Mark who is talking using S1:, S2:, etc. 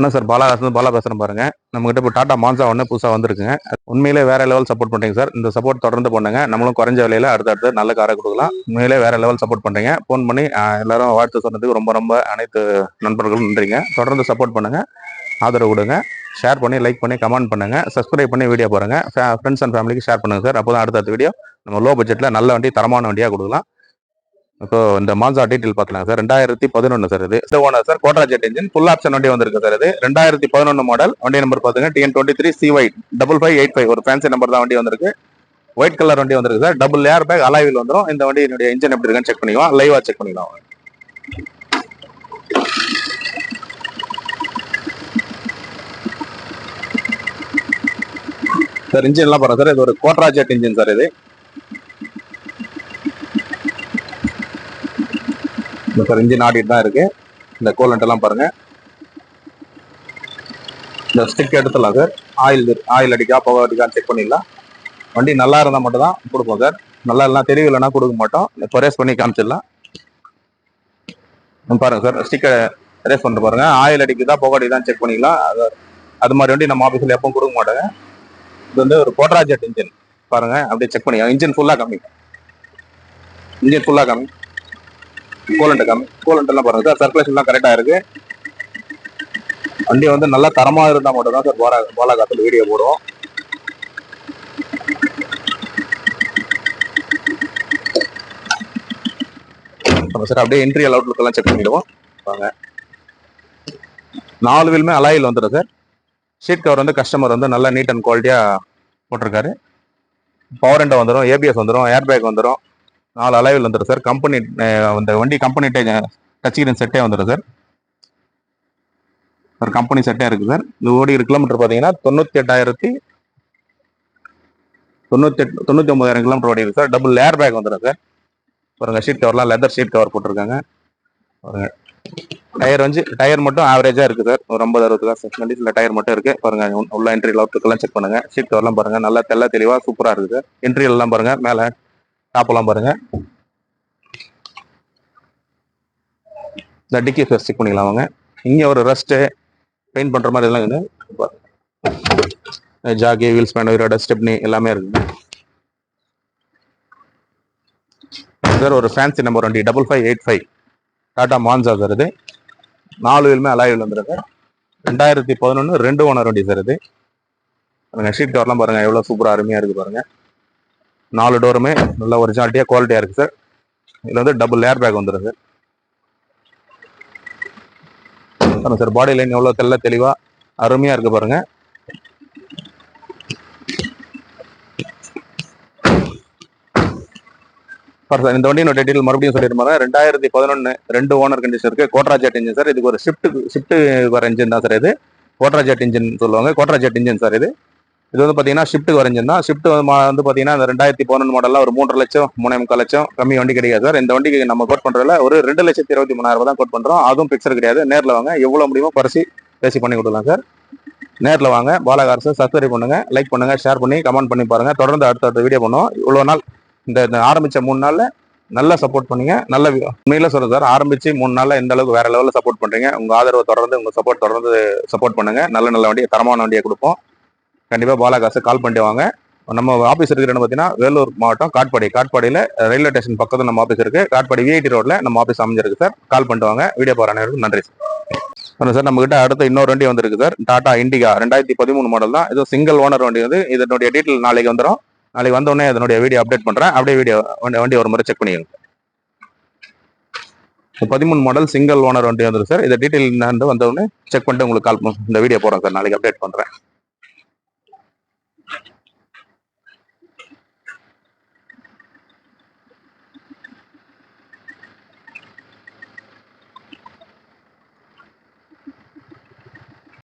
S1: வணக்கம் சார் பாலா பாலா பேசுகிறேன் பாருங்க. நம்மகிட்ட இப்போ டாடா மான்சா ஒன்று புதுசாக வந்திருக்குங்க. உண்மையிலே வேற லெவல் சப்போர்ட் பண்ணுறீங்க சார். இந்த சப்போர்ட் தொடர்ந்து பண்ணுங்க. நம்மளும் குறைஞ்ச விலையில அடுத்தடுத்து நல்ல காரை கொடுக்கலாம். உண்மையிலே வேற லெவல் சப்போர்ட் பண்ணுறீங்க ஃபோன் பண்ணி எல்லாரும் வாழ்த்து சொன்னதுக்கு ரொம்ப ரொம்ப அனைத்து நண்பர்களும் நன்றிங்க. தொடர்ந்து சப்போர்ட் பண்ணுங்க. ஆதரவு கொடுங்க. ஷேர் பண்ணி லைக் பண்ணி கமெண்ட் பண்ணுங்க. சப்ஸ்கிரைப் பண்ணி வீடியோ பாருங்க. ஃப்ரெண்ட்ஸ் அண்ட் ஃபேமிலிக்கு ஷேர் பண்ணுங்க சார். அப்போ தான் அடுத்த வீடியோ நம்ம லோ பட்ஜெட்டில் நல்ல வண்டி தரமான வண்டியாக கொடுக்கலாம். இப்போ இந்த மாசா டீட்டெயில் பார்க்கலாம் சார். ரெண்டாயிரத்தி பதினொன்று சார் இது. இந்த owner sir Godrej jet engine full option வண்டி வந்திருக்கு சார் இது. ரெண்டாயிரத்தி பதினொன்று மாடல் வண்டி நம்பர் பார்த்தீங்கன்னா TN twenty three CY double five eight five ஒரு ஃபேன்சி நம்பர் தான் வண்டி வந்திருக்கு. ஒயிட் கலர் வண்டி வந்திருக்கு சார். டபுள் ஏர் பேக் அலாவில் வந்துடும் இந்த வண்டியினுடைய இன்ஜின் எப்படி இருக்குன்னு செக் பண்ணிக்கலாம். லைவாக செக் பண்ணிக்கலாம். சார் இன்ஜின் எல்லாம் பாருங்க சார். இது ஒரு கோட்ரா ஜெட் இன்ஜின் சார் இது. இந்த சார் இன்ஜின் ஆடிட்டு தான் இருக்கு. இந்த கோலண்ட் எல்லாம் பாருங்க. இந்த ஸ்டிக் எடுத்துடலாம் சார். ஆயில் ஆயில் அடிக்கா புகை அடிக்கான்னு செக் பண்ணிடலாம். வண்டி நல்லா இருந்தால் மட்டும் தான் கொடுப்போம் சார். நல்லா இல்லைனா தெரியலன்னா கொடுக்க மாட்டோம். இப்போ ரேஸ் பண்ணி காமிச்சிடலாம். பாருங்கள் பாருங்க சார் ஸ்டிக்கை ரேஸ் பண்ணிட்டு பாருங்க. ஆயில் அடிக்குதா புகை அடிக்குதான் செக் பண்ணிக்கலாம் அது அது மாதிரி வண்டி நம்ம ஆஃபீஸில் எப்பவும் கொடுக்க மாட்டேங்க. இது வந்து ஒரு கோட்ராஜெட் இன்ஜின் பாருங்க அப்படியே செக் பண்ணிக்கலாம். இன்ஜின் ஃபுல்லாக கம்மி இன்ஜின் ஃபுல்லாக கம்மி கோலண்ட் கம்மி. கோலண்ட் எல்லாம் பாருங்க சார் சர்க்குலேஷன் எல்லாம் கரெக்டா இருக்கு. வண்டி வந்து நல்லா தரமா இருந்தா மட்டும் தான் சார் போரா போலா காத்துல வீடியோ போடுவோம். சார் அப்படியே என்ட்ரி அலவுட்லுக்கு எல்லாம் செக் பண்ணிடுவோம். வாங்க. நாலு வீலுமே அலாயில் வந்துடும் சார். ஷீட் கவர் வந்து கஸ்டமர் வந்து நல்லா நீட் அண்ட் குவாலிட்டியாக போட்டிருக்காரு. பவர் விண்டோ வந்துடும் ஏபிஎஸ் வந்துடும் ஏர் பேக் வந்துடும் நாலு அலைவில் வந்துடும் சார். கம்பெனி அந்த வண்டி கம்பெனி டச் செட்டே வந்துடும் சார். ஒரு கம்பெனி செட்டே இருக்குது சார். இது ஓடி கிலோமீட்டர் பார்த்தீங்கன்னா தொண்ணூற்றி எட்டாயிரத்தி தொண்ணூற்றி எட்டு தொண்ணூற்றி கிலோமீட்டர் ஓடி இருக்குது சார். டபுள் ஏர் பேக் வந்துடும் சார் பாருங்கள் ஷீட் கவர்லாம் லெதர் ஷீட் கவர் போட்டிருக்காங்க. பாருங்க. டயர் வந்து டயர் மட்டும் ஆவரேஜாக இருக்குது சார். ஒரு ஐம்பது அறுபது காசு கண்டிஷன்ல டயர் மட்டும் இருக்குது பாருங்கள் உள்ள- என்ட்ரி லவுட்டுக்கெல்லாம் செக் பண்ணுங்கள் ஷீட் கவர்லாம் பாருங்கள் நல்லா தெள்ள தெளிவாக சூப்பராக இருக்குது சார். என்ட்ரி பாருங்கள் மேலே. டாப்பெல்லாம் பாருங்க. இந்த டிக்கி ஃபேஸ் செக் பண்ணிக்கலாம் வாங்க. இங்கே ஒரு ரெஸ்ட்டு பெயிண்ட் பண்ணுற மாதிரி எல்லாம் இருக்குது ஜாகி வீல்ஸ் பேண்ட் உயிரோட ஸ்டெப்னி எல்லாமே இருக்குது சார் ஒரு ஃபேன்சி நம்பர் வண்டி double five eight five Tata Manza sir இது. நாலு வீலுமே அலாயில் வந்துருக்கு. ரெண்டாயிரத்தி பதினொன்று ரெண்டு ஓனர் வண்டி சார் இது. பாருங்க ஷீட் கவர்லாம் பாருங்கள் எவ்வளோ சூப்பராக அருமையாக இருக்குது பாருங்க. நாலு டோருமே நல்ல ஒரிஜினாலிட்டியாக குவாலிட்டியாக இருக்குது சார் இதில் வந்து டபுள் ஏர் பேக் வந்துடும் சார் பாருங்க சார் பாடி லைன் எவ்வளோ தெள்ள தெளிவாக அருமையாக இருக்குது பாருங்கள் சார் சார் இந்த வண்டியோட டீட்டெயில் மறுபடியும் சொல்லிருப்பாங்க ரெண்டாயிரத்தி பதினொன்று ரெண்டு ஓனர் கண்டிஷன் இருக்குது கோட்ராஜெட் இன்ஜின் சார் இதுக்கு ஒரு ஷிஃப்ட் ஷிஃப்ட் வர இன்ஜின் தான் சார் இது. கோட்ராஜெட் இன்ஜின் சொல்லுவாங்க. கோட்ராஜெட் இன்ஜின் சார் இது. இது வந்து பார்த்தீங்கன்னா ஷிஃப்ட்டு வரைஞ்சிருந்தோம் ஷிஃப்ட் வந்து பார்த்தீங்கன்னா இந்த ரெண்டாயிரத்தி பதினொன்று மாடலில் ஒரு மூன்றரை லட்சம் மூணே முக்கால் லட்சம் கம்மி வண்டி கிடையாது சார். இந்த வண்டிக்கு நம்ம கோட் பண்ணுறதுல ஒரு ரெண்டு லட்சத்தி இருபத்தி மூணாயிரம் தான் கோட் பண்ணுறோம் அதுவும் பிக்சர் கிடையாது. நேரில் வாங்க. எவ்வளோ முடியுமோ குறைச்சி பேசி பண்ணி கொடுக்கலாம் சார். நேரில் வாங்க. பாலகாரசு சப்ஸ்கிரைப் பண்ணுங்க. லைக் பண்ணுங்க. ஷேர் பண்ணி கமெண்ட் பண்ணி பாருங்க. தொடர்ந்து அடுத்த அடுத்த வீடியோ பண்ணுவோம். இவ்வளோ நாள் இந்த இந்த மூணு நாளில் நல்லா சப்போர்ட் பண்ணுங்க. நல்ல வி- உண்மையில சொல்றேன் சார். ஆரம்பிச்சு மூணு நாள்ல எந்த அளவுக்கு வேற லெவலில் சப்போர்ட் பண்றீங்க? உங்க ஆதரவை தொடர்ந்து உங்க சப்போர்ட் தொடர்ந்து சப்போர்ட் பண்ணுங்க. நல்ல நல்ல வண்டியை தரமான வண்டியை கொடுப்போம். கண்டிப்பாக பாலாகாசு கால் பண்ணிட்டு வாங்க நம்ம ஆஃபீஸ் இருக்கிற பார்த்தீங்கன்னா வேலூர் மாவட்டம் காட்பாடி. காட்பாடியில் ரயில்வே ஸ்டேஷன் பக்கத்தில் நம்ம ஆஃபீஸ் இருக்குது காட்பாடி விஐடி ரோட்டில் நம்ம ஆஃபீஸ் அமைஞ்சிருக்கு சார் கால் பண்ணிட்டு வாங்க வீடியோ பாரு அனைவருக்கும் நன்றி சார் சார் நம்மகிட்ட அடுத்த இன்னொரு வண்டி வந்திருக்கு சார் டாடா இண்டிகா ரெண்டாயிரத்தி பதிமூணு மாடல் தான். இது சிங்கிள் ஓனர் வண்டி. வந்து இதனுடைய டீட்டெயில் நாளைக்கு வந்துடும் நாளைக்கு வந்தோடனே அதனுடைய வீடியோ அப்டேட் பண்ணுறேன் அப்படியே வீடியோ வண்டி ஒரு முறை செக் பண்ணிக்கோங்க பதிமூணு மாடல் சிங்கிள் ஓனர் வண்டி வந்துருக்கு சார் இதை டீட்டெயில் நான் வந்து வந்தோடனே செக் பண்ணிட்டு உங்களுக்கு கால் இந்த வீடியோ போடுறேன் சார் நாளைக்கு அப்டேட் பண்ணுறேன்